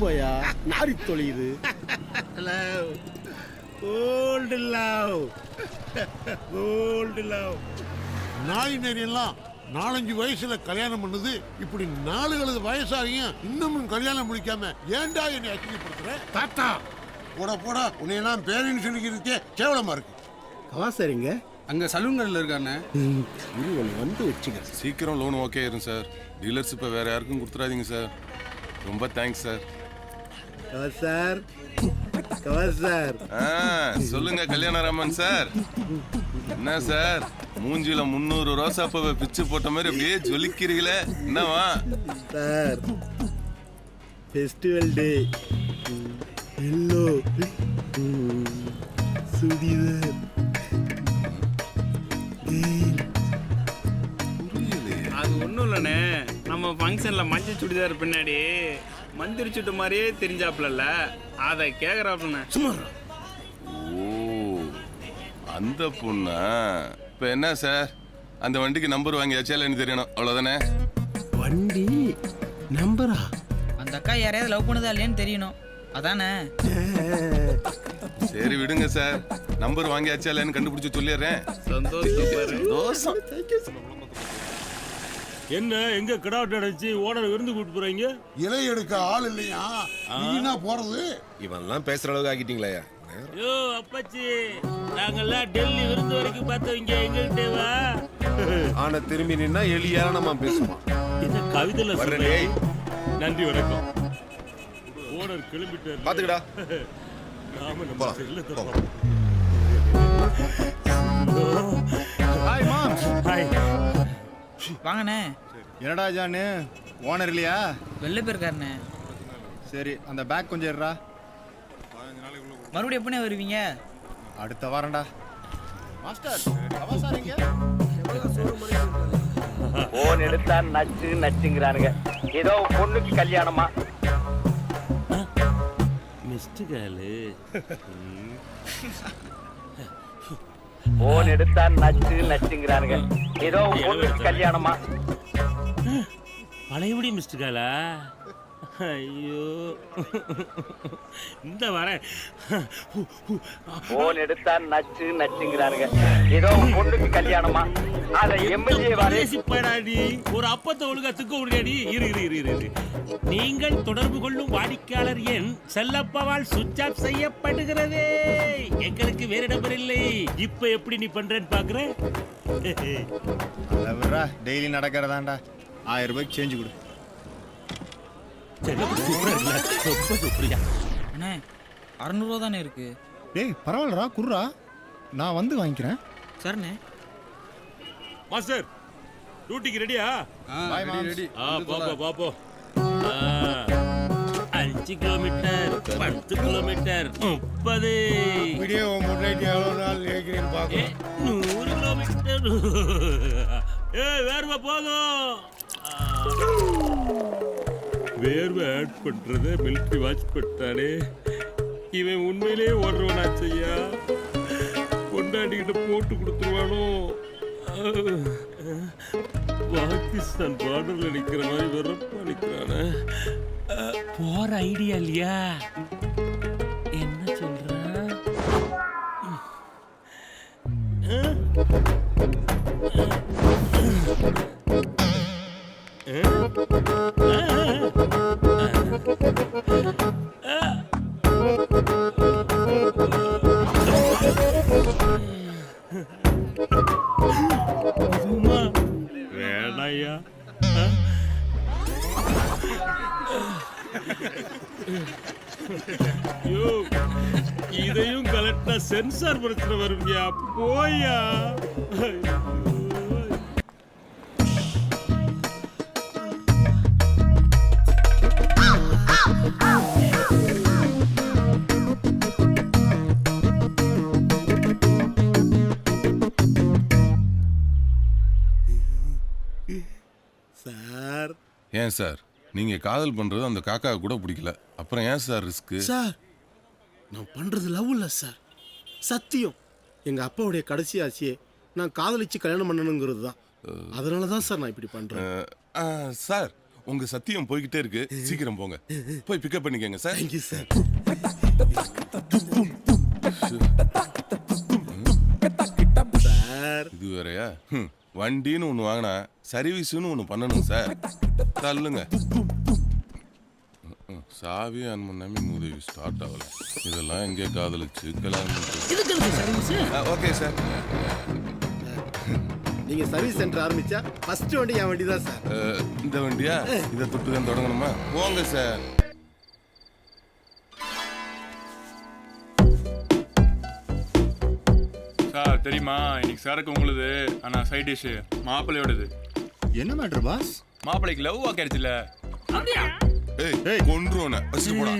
போயா? நாரி தொலையுது love old love old love நாய் நெறியெல்லாம் நாலஞ்சு வயசுல கல்யாணம் பண்ணுது. இப்படி நாலு கழுது வயசாகியும் இன்னமும் கல்யாணம் முடிக்காம ஏன்டா என்னை அசிங்கப்படுத்துற? தாத்தா. போடா போடா. உன்னையெல்லாம் பேரின்னு சொல்லிக்கிறதுக்கே கேவலமா இருக்கு. கவாசாரிங்க. அங்க சலூன்கள்ல இருக்கானே. வந்து வச்சுக்க. சீக்கிரம் லோன் ஓகே ஆயிரும் சார் டீலர்ஸ் இப்போ வேற யாருக்கும் கொடுத்துறாதீங்க சார் ரொம்ப தேங்க்ஸ் சார் கவாசார் கவாசார் ஆ சொல்லுங்க கல்யாணராமன் சார். என்ன சார்? மூஞ்சில முந்நூறு ரோசாப்பூவை பிச்சு போட்ட மாதிரி அப்படியே ஜொலிக்கிறீங்களே. என்னவா? Sir festival day yellow churidar. அது ஒண்ணும் இல்லண்ணே. நம்ம ஃபங்க்ஷன்ல மஞ்சள் சுடிதார் பின்னாடி. மந்திரி சுட்டு மாதிரியே தெரிஞ்சாப்லல்ல அதை கேக்குறாப்லண்ணே சும்மா ஓ அந்த பொண்ணா? இப்போ என்ன சார்? அந்த வண்டிக்கு நம்பர் வாங்கியாச்சா இல்லைன்னு தெரியணும். அவ்வளோதானே வண்டி நம்பரா? அந்த அக்கா யாரையாவது லவ் பண்ணுதா இல்லையான்னு தெரியணும். அதானே? சரி விடுங்க சார். நம்பர் வாங்கியாச்சா இல்லைன்னு கண்டுபிடிச்சு சொல்லிடுறேன். சந்தோஷம் தோசம் என்ன எங்க கிடாட் அடைச்சு ஓனர் விருந்து கூட்டு போறீங்க? இலை எடுக்க ஆள் இல்லையா? நீனா போறது? இவன்லாம் பேசுற அளவுக்கு ஆக்கிட்டீங்களா. யோ அப்பாச்சி. நாங்கெல்லாம் டெல்லி விருந்து வரைக்கும் பார்த்தவங்க எங்ககிட்ட வா. ஆனா திரும்பி நின்னா எலியா நம்ம பேசுவான். இந்த கவிதையில. நன்றி வணக்கம். ஓனர் கிளம்பிட்டாரு. பாத்துக்கடா. நாம நம்ம. செல்ல வாங்கண்ணே. என்னடா ஜானு? ஓனர் இல்லையா? வெளில போயிருக்காருண்ணே. சரி அந்த பேக் கொஞ்சம் இருடா மறுபடியும் எப்படிண்ணே வருவீங்க? அடுத்த வாரம்டா. மாஸ்டர் அவா சார் இங்க. போன் எடுத்தா நச்சு நச்சுங்கிறானுங்க. ஏதோ பொண்ணுக்கு கல்யாணமா? மிஸ்டு காலு போன் எடுத்தா நச்சு நச்சுங்கிறானுங்க. ஏதோ பொண்ணுக்கு கல்யாணமா? பழையபடி மிஸ்டு காலா ஐயோ. இந்த வரேன் போன் எடுத்தா நச்சு நச்சுங்கிறானுங்க. ஏதோ பொண்ணுக்கு கல்யாணமா? அத எம்எல்ஏ வரை பேசி போயிடாடி ஒரு அப்பத்தை ஒழுங்கா துக்க முடியாடி இரு இரு இரு இரு, நீங்கள் தொடர்பு கொள்ளும் வாடிக்கையாளர் எண் செல்லப்பாவால் சுவிட்ச் ஆஃப் செய்யப்படுகிறதே. எங்களுக்கு வேறு நம்பர் இல்லை. இப்ப எப்படி நீ பண்றேன்னு பாக்குறேன் அதை விட்றா டெய்லி நடக்கிறதாண்டா. ஆயிரம் ரூபாய்க்கு சேஞ்சு கொடு. ரொம்ப சூப்பரியா அண்ணே அறநூறுவா தானே இருக்கு? டேய் பரவாயில்லடா குர்ரா நான் வந்து வாங்கிக்கிறேன். சரிண்ணே. மாஸ்டர் டியூட்டிக்கு ரெடியா மாம் ஆ பாப்போ பாப்போ அஞ்சு கிலோமீட்டர் பத்து கிலோமீட்டர் முப்பது. வீடியோ முன்னாடி எவ்வளோ நாள் கேட்கிறேன்னு ஏ, பார்க்கணும் நூறு கிலோமீட்டர் ஏ வேர்வை போதும். வேர்வை ஆட் பண்றத மிலிட்ரி வாட்ச் பண்ணிட்டானே இவன் உண்மையிலே ஓடுறவனா செய்யா கொண்டாடிக்கிட்டு போட்டு கொடுத்துருவானோ? பாகிஸ்தான் பார்டர்ல நிக்கிற மாதிரி வெறப்பா நிக்கிறானே. போற ஐடியா இல்லையா? என்ன சொல்றான் சும்மா ஐயோ. இதையும் கலெக்டா சென்சார் பிரச்சனை வரும்யா போயா சார். ஏன் சார்? நீங்க காதல் பண்றது அந்த காக்கா கூட பிடிக்கல. அப்புறம் ஏன் சார் ரிஸ்க்கு சார் நான் பண்றது லவ் இல்லை சார். சத்தியம். எங்க அப்பாவுடைய கடைசி ஆசையே நான் காதலிச்சு கல்யாணம் பண்ணணுங்கிறது தான். அதனால தான் சார் நான் இப்படி பண்றேன். சார் உங்க சத்தியம் போய்கிட்டே இருக்கு. சீக்கிரம் போங்க. போய் பிக்கப் பண்ணிக்கங்க சார். Thank you sir sir. இது வேறயா? ஹம், வண்டின்னு ஒன்று வாங்கினா சர்வீஸ்னு ஒன்று பண்ணணும் சார் தள்ளுங்க. சாவி ஆன் பண்ணாம மூதேவி ஸ்டார்ட் ஆகல. இதெல்லாம் எங்கே காதலிச்சு? கல்யாணம் ஓகே சார் நீங்க சர்வீஸ் சென்டர் ஆரம்பிச்சா ஃபர்ஸ்ட் வண்டி என் வண்டி தான் சார் இந்த வண்டியா? இதை தொட்டு தான் தொடங்கணுமா? போங்க சார் சார் தெரியுமா? இன்னைக்கு சரக்கு உங்களுது. ஆனா சைட் டிஷ் மாப்பிள்ளையோடது. என்ன மேட்ரு பாஸ் மாப்பிள்ளைக்கு லவ் வாக் ஆயிடுச்சுல ஏய் கொன்றுவன. ஃபர்ஸ்ட் போடா.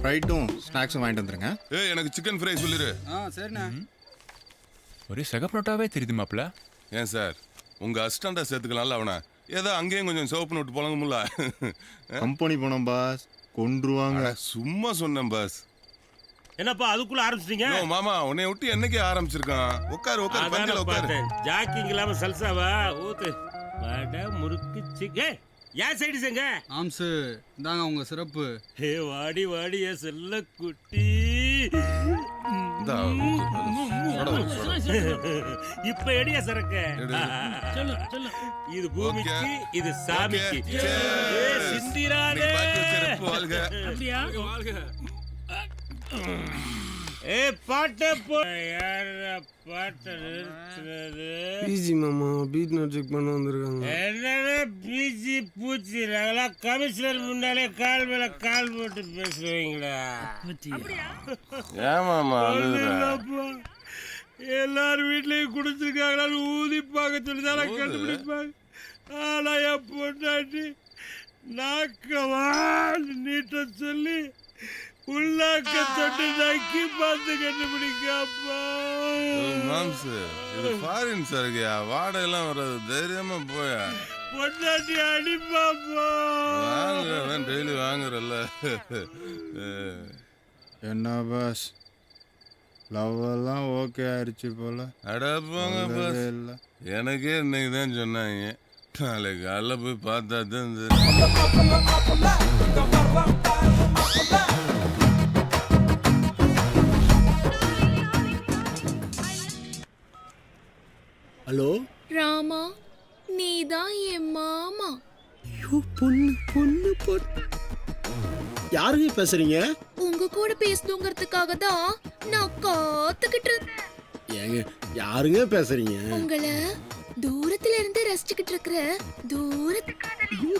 ஃப்ரைட்டும் ஸ்நாக்ஸும் வாங்கிட்டு வந்துருங்க. ஏய் எனக்கு சிக்கன் ஃப்ரை சொல்லிரு. ஆ சரிண்ணா. ஒரே சகப்பரோட்டாவே தெரியுது மாப்பிள்ள. ஏன் சார்? உங்க அசிஸ்டண்டா சேர்த்துக்கலாம்ல அவனை. ஏதோ அங்கேயும் கொஞ்சம் சோப்பு நோட்டு புழங்கும்ல கம்பெனி போனோம் பாஸ் கொன்றுவாங்க. அட, சும்மா சொன்னேன் பாஸ் என்னப்பா அதுக்குள்ள ஆரம்பிச்சிட்டீங்க? மாமா உன்னை விட்டு என்னைக்கு ஆரம்பிச்சிருக்கான்? உட்காரு உட்காரு பந்தில உட்காரு. ஜாக்கிங் இல்லாம சல்சாவா? ஊத்து. வடை முறுக்கு சிக் ஏ ஏன் சைடு செங்க ஆம்சு இந்தாங்க உங்க சிறப்பு. ஏ வாடி வாடி ஏ செல்ல குட்டி. இப்ப எடியா சரக்கு? இது பூமிக்கு. இது சாமிக்கு. ரெப்பு வாழ்க. ஏ பாட்ட பாட்ட நிறுத்துறது? பிஜி மாமா பீட் நோட் செக் பண்ண வந்திருக்காங்க. என்னடா பிஜி பூச்சி? நாங்களாம் கமிஷனர் முன்னாலே கால் மேல கால் போட்டு பேசுவீங்களா ஏன் மாமா அழுகுற? இல்லப்பா. எல்லாரும் வீட்லயும் குடிச்சிருக்காங்களான்னு ஊதிப்பாங்க சொல்லிதான் கண்டுபிடிப்பாங்க. ஆனா என் பொண்டாட்டி நாக்கவான்னு நீட்ட சொல்லி உள்ளாக்க தொட்டு நக்கி பார்த்து கண்டுபிடிக்காப்பா ஓ, மாம்சு இது ஃபாரின் சரக்குயா வாடகை எல்லாம் வராது தைரியமா போயா பொண்டாட்டி அடிப்பாப்பா வாங்குறேன் டெய்லி வாங்குறல்ல என்ன பாஸ் லவ் எல்லாம் ஓகே ஆயிடுச்சு போல அட போங்க இல்லவே பாஸ் இல்ல எனக்கே இன்னைக்கு தான் சொன்னாங்க நாளைக்கு காலைல போய் பார்த்தா தான் நீதான் என் மாமா. ஐயோ பொண்ணு பொண்ணு பொண்ணு யாருங்க பேசுறீங்க? உங்க கூட பேசணுங்கிறதுக்காக தான் நான் காத்துக்கிட்டு இருந்தேன் ஏங்க யாருங்க பேசுறீங்க? உங்களை தூரத்துல இருந்து ரசிச்சுக்கிட்டு இருக்கிற தூரத்து ஐயோ